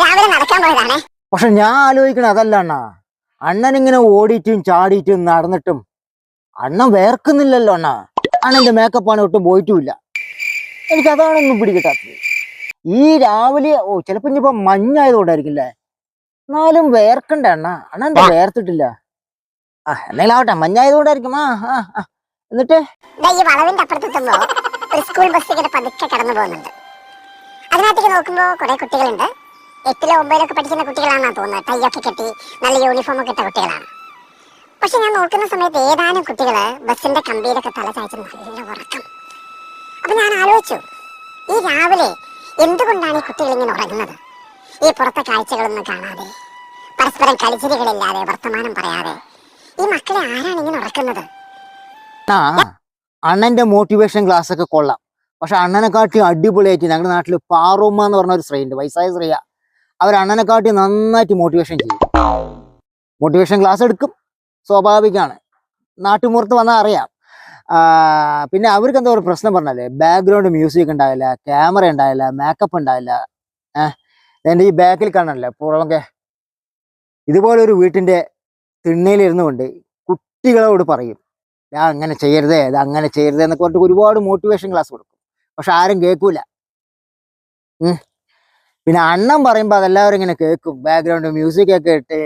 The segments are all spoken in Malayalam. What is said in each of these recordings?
രാവിലെ നടക്കാൻ പോയതാണേ. പക്ഷെ ഞാൻ ആലോചിക്കണ അതല്ല അണ്ണ. അണ്ണൻ ഇങ്ങനെ ഓടിയിട്ടും ചാടിയിട്ടും നടന്നിട്ടും അണ്ണൻ വേർക്കുന്നില്ലല്ലോ അണ്ണ. അണ്ണന്റെ മേക്കപ്പാണ് ഒട്ടും പോയിട്ടുമില്ല. എനിക്ക് അതാണൊന്നും പിടികിട്ടാത്തത്. ഈ രാവിലെ ഓ ചിലപ്പോ ഇനിയിപ്പോ മഞ്ഞായതുകൊണ്ടായിരിക്കില്ലേ? എന്നാലും വേർക്കണ്ട അണ്ണ. അണ്ണ എന്താ വേർത്തിട്ടില്ല? ആ എന്നാലും ആവട്ടെ മഞ്ഞായതുകൊണ്ടായിരിക്കും. ആ ആ ആ. എന്നിട്ട്? ദാ ഈ വളവിന്റെ അപ്പുറത്തെത്തുമ്പോ ഒരു സ്കൂൾ ബസ് ഇങ്ങനെ പതുക്കെ കടന്നു പോകുന്നുണ്ട് അതിനകത്തേക്ക് നോക്കുമ്പോൾ കുറെ കുട്ടികളുണ്ട്. എട്ടിലോ ഒമ്പതിലൊക്കെ പഠിക്കുന്ന കുട്ടികളാണെന്നാ തോന്നുന്നത്. ടൈയൊക്കെ കെട്ടി നല്ല യൂണിഫോം ഒക്കെ ഇട്ട കുട്ടികളാണ്. പക്ഷെ ഞാൻ നോക്കുന്ന സമയത്ത് ഏതാനും കുട്ടികൾ ബസ്സിന്റെ കമ്പിയിലൊക്കെ തല ചായച്ച് നല്ല ഉറക്കം. അപ്പൊ ഞാൻ ആലോചിച്ചു ഈ രാവിലെ എന്തുകൊണ്ടാണ് ഈ കുട്ടികൾ ഇങ്ങനെ ഉറങ്ങുന്നത്? ഈ പുറത്തെ കാഴ്ചകളൊന്നും കാണാതെ പരസ്പരം കളിച്ചിരികളില്ലാതെ വർത്തമാനം പറയാതെ ഈ മക്കളെ ആരാണ് ഇങ്ങനെ ഉറക്കുന്നത്? അണ്ണന്റെ മോട്ടിവേഷൻ ക്ലാസ് ഒക്കെ കൊള്ളാം. പക്ഷെ അണ്ണനെക്കാട്ടി അടിപൊളിയായിട്ട് ഞങ്ങളുടെ നാട്ടിൽ പാറുമ്മ എന്ന് പറഞ്ഞ ഒരു സ്ത്രീ ഉണ്ട് വയസ്സായ സ്ത്രീയ. അവർ അണ്ണനെക്കാട്ടി നന്നായിട്ട് മോട്ടിവേഷൻ ചെയ്യും. മോട്ടിവേഷൻ ക്ലാസ് എടുക്കും. സ്വാഭാവികമാണ് നാട്ടുമുറത്ത് വന്നാൽ അറിയാം. പിന്നെ അവർക്ക് എന്താ ഒരു പ്രശ്നം പറഞ്ഞാലേ ബാക്ക്ഗ്രൗണ്ട് മ്യൂസിക് ഉണ്ടാവില്ല ക്യാമറ ഉണ്ടാവില്ല മേക്കപ്പ് ഉണ്ടാവില്ല. ഏഹ് എന്റെ ഈ ബാക്കിൽ കാണാനല്ലേ പുറമൊക്കെ. ഇതുപോലെ ഒരു വീട്ടിന്റെ തിണ്ണയിലിരുന്നു കൊണ്ട് കുട്ടികളോട് പറയും. ഞാൻ അങ്ങനെ ചെയ്യരുതേ ഇത് അങ്ങനെ ചെയ്യരുതേ എന്നൊക്കെ പറഞ്ഞിട്ട് ഒരുപാട് മോട്ടിവേഷൻ ക്ലാസ് കൊടുക്കും. പക്ഷെ ആരും കേൾക്കൂല. പിന്നെ അണ്ണൻ പറയുമ്പോൾ അതെല്ലാവരും ഇങ്ങനെ കേൾക്കും. ബാക്ക്ഗ്രൗണ്ട് മ്യൂസിക് ഒക്കെ ഇട്ട്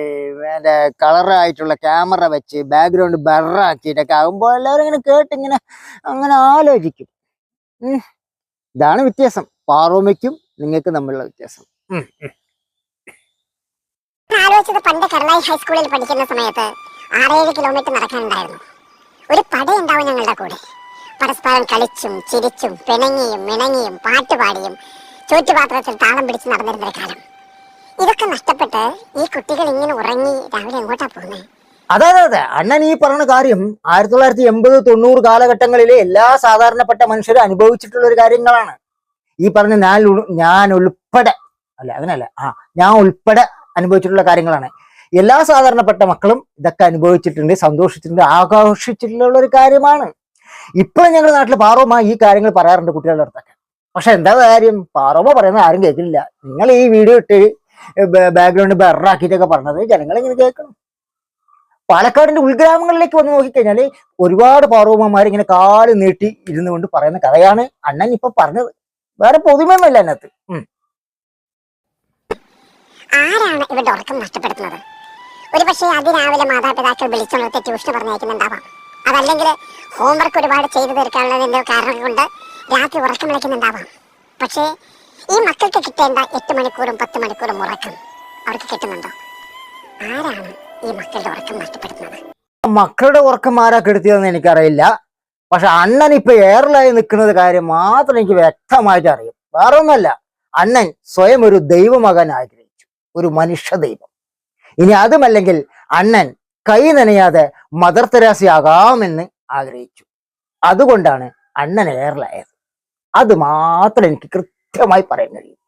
അതിന്റെ കളർ ആയിട്ടുള്ള ക്യാമറ വെച്ച് ബാക്ക്ഗ്രൗണ്ട് ബെറാക്കിയിട്ടൊക്കെ ആകുമ്പോൾ എല്ലാവരും ഇങ്ങനെ കേട്ട് ഇങ്ങനെ അങ്ങനെ ആലോചിക്കും. ഇതാണ് വ്യത്യാസം. പാറോമയ്ക്കും നിങ്ങൾക്ക് തമ്മിലുള്ള വ്യത്യാസം. ആലോചിച്ചത് പണ്ട് കരളായി ഹൈസ്കൂളിൽ പഠിക്കുന്ന സമയത്ത് ആറേഴ് കിലോമീറ്റർ നടക്കാനുണ്ടായിരുന്നു. ഒരു പടയുണ്ടാവും ഞങ്ങളുടെ കൂടെ. പരസ്പരം കളിച്ചും ചിരിച്ചും പിണങ്ങിയും മിണങ്ങിയും പാട്ടുപാടിയും ചോറ്റുപാത്രത്തിൽ താളം പിടിച്ച് നടന്നിരുന്ന കാലം. ഇതൊക്കെ നഷ്ടപ്പെട്ട് ഈ കുട്ടികൾ ഇങ്ങനെ ഉറങ്ങി രാവിലെ എങ്ങോട്ടാ പോകുന്നത് അതെ അതെ അതെ അണ്ണൻ ഈ പറഞ്ഞ കാര്യം ആയിരത്തി തൊള്ളായിരത്തി എൺപത് തൊണ്ണൂറ് കാലഘട്ടങ്ങളിലെ എല്ലാ സാധാരണപ്പെട്ട മനുഷ്യരും അനുഭവിച്ചിട്ടുള്ള ഒരു കാര്യങ്ങളാണ്. ഈ പറഞ്ഞ ഞാൻ ഞാൻ ഉൾപ്പെടെ അല്ല അങ്ങനെയല്ല ആ ഞാൻ ഉൾപ്പെടെ അനുഭവിച്ചിട്ടുള്ള കാര്യങ്ങളാണ്. എല്ലാ സാധാരണപ്പെട്ട മക്കളും ഇതൊക്കെ അനുഭവിച്ചിട്ടുണ്ട് സന്തോഷിച്ചിട്ടുണ്ട് ആഘോഷിച്ചിട്ടുള്ള ഒരു കാര്യമാണ്. ഇപ്പോഴും ഞങ്ങളുടെ നാട്ടിൽ പാറോമ ഈ കാര്യങ്ങൾ പറയാറുണ്ട് കുട്ടികളുടെ അടുത്തൊക്കെ. പക്ഷെ എന്താ കാര്യം? പാറോമ പറയുന്നത് ആരും കേൾക്കില്ല നിങ്ങൾ ഈ വീഡിയോ ഇട്ട് ബാക്ക്ഗ്രൗണ്ട് ബെറാക്കിയിട്ടൊക്കെ പറഞ്ഞത് ജനങ്ങൾ ഇങ്ങനെ കേൾക്കണം. പാലക്കാടിന്റെ ഉൾഗ്രാമങ്ങളിലേക്ക് വന്ന് നോക്കിക്കഴിഞ്ഞാൽ ഒരുപാട് പാർവമ്മമാർ ഇങ്ങനെ കാൽ നീട്ടി ഇരുന്നു കൊണ്ട് പറയുന്ന കഥയാണ് അണ്ണൻ ഇപ്പൊ പറഞ്ഞത്. വേറെ പൊതുമയൊന്നുമില്ല അതിനകത്ത്. ആരാണ് ഇവരുടെ ഉറക്കം നഷ്ടപ്പെടുത്തുന്നത്? ഒരു പക്ഷേ അതിരാവിലെ മാതാപിതാക്കൾ വിളിച്ചുണർത്തി ട്യൂഷൻ പറഞ്ഞയക്കുന്നുണ്ടാവാം. അതല്ലെങ്കിൽ ഹോംവർക്ക് ഒരുപാട് ചെയ്തു തീർക്കാനുള്ളതിന്റെ കാരണം കൊണ്ട് രാത്രി ഉറക്കം വിളിക്കുന്നുണ്ടാവാം. പക്ഷേ ഈ മക്കൾക്ക് കിട്ടേണ്ട എട്ട് മണിക്കൂറും പത്ത് മണിക്കൂറും ഉറക്കം അവർക്ക് കിട്ടുന്നുണ്ടോ? ആരാണ് ഈ മക്കളുടെ ഉറക്കം നഷ്ടപ്പെടുത്തുന്നത്? മക്കളുടെ ഉറക്കം ആരാ കെടുത്തിയതെന്ന് എനിക്കറിയില്ല. പക്ഷെ അണ്ണൻ ഇപ്പൊ എയറിലായി നിൽക്കുന്നത് കാര്യം മാത്രം എനിക്ക് വ്യക്തമായിട്ട് അറിയും. വേറെ ഒന്നല്ല അണ്ണൻ സ്വയം ഒരു ദൈവമകൻ ആഗ്രഹിച്ചു ഒരു മനുഷ്യ ദൈവം. ഇനി അതുമല്ലെങ്കിൽ അണ്ണൻ കൈ നനയാതെ മദർ തെരാസിയാകാമെന്ന് ആഗ്രഹിച്ചു. അതുകൊണ്ടാണ് അണ്ണൻ എയറിലായത് അത് മാത്രം എനിക്ക് കൃത്യമായി പറയാൻ കഴിയും.